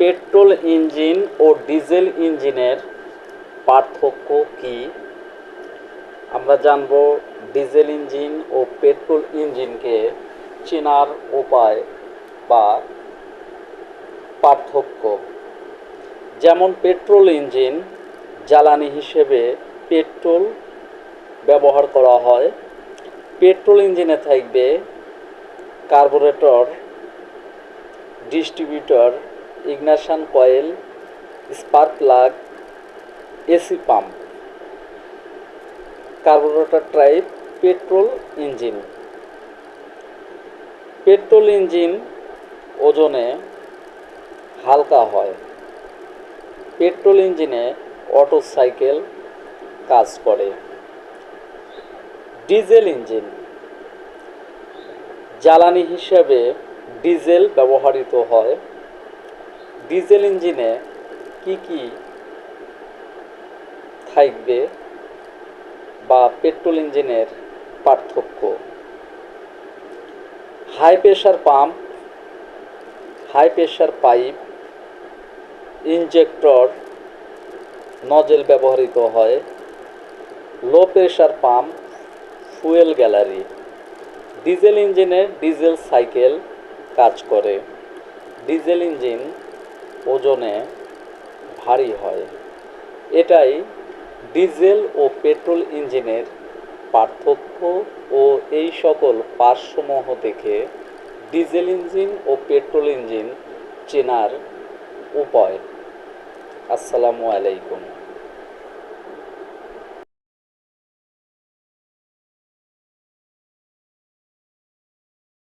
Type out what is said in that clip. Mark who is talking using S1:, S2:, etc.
S1: Petrol engine ও diesel ইঞ্জিনের পার্থক্য কি? আমরা জানব ডিজেল ইঞ্জিন ও পেট্রোল ইঞ্জিনকে চেনার উপায় বা পার্থক্য। যেমন পেট্রোল ইঞ্জিন জ্বালানি হিসেবে পেট্রোল ব্যবহার করা হয়, পেট্রোল ইঞ্জিনে থাকবে carburettor, distributor ignition coil, spark plug, AC pump carburettor type petrol engine. Petrol engine ওজনে হালকা হয়। পেট্রোল ইঞ্জিনে অটো সাইকেল কাজ করে। Diesel engine. জ্বালানি হিসেবে ডিজেল ব্যবহৃত হয়। ডিজেল ইঞ্জিনে কি কি থাকবে বা পেট্রোল ইঞ্জিনের পার্থক্য? High pressure pump, high pressure pipe, injector, nozzle ব্যবহৃত হয়, low pressure pump, fuel gallery. Diesel ইঞ্জিনে ডিজেল সাইকেল কাজ করে। ডিজেল ইঞ্জিন ওজনে ভারী হয়। এটাই ডিজেল ও পেট্রোল ইঞ্জিনের পার্থক্য ও এই সকল পার্শ্বসমূহ দেখে ডিজেল ইঞ্জিন ও পেট্রোল ইঞ্জিন চেনার উপায়। আসসালামু আলাইকুম।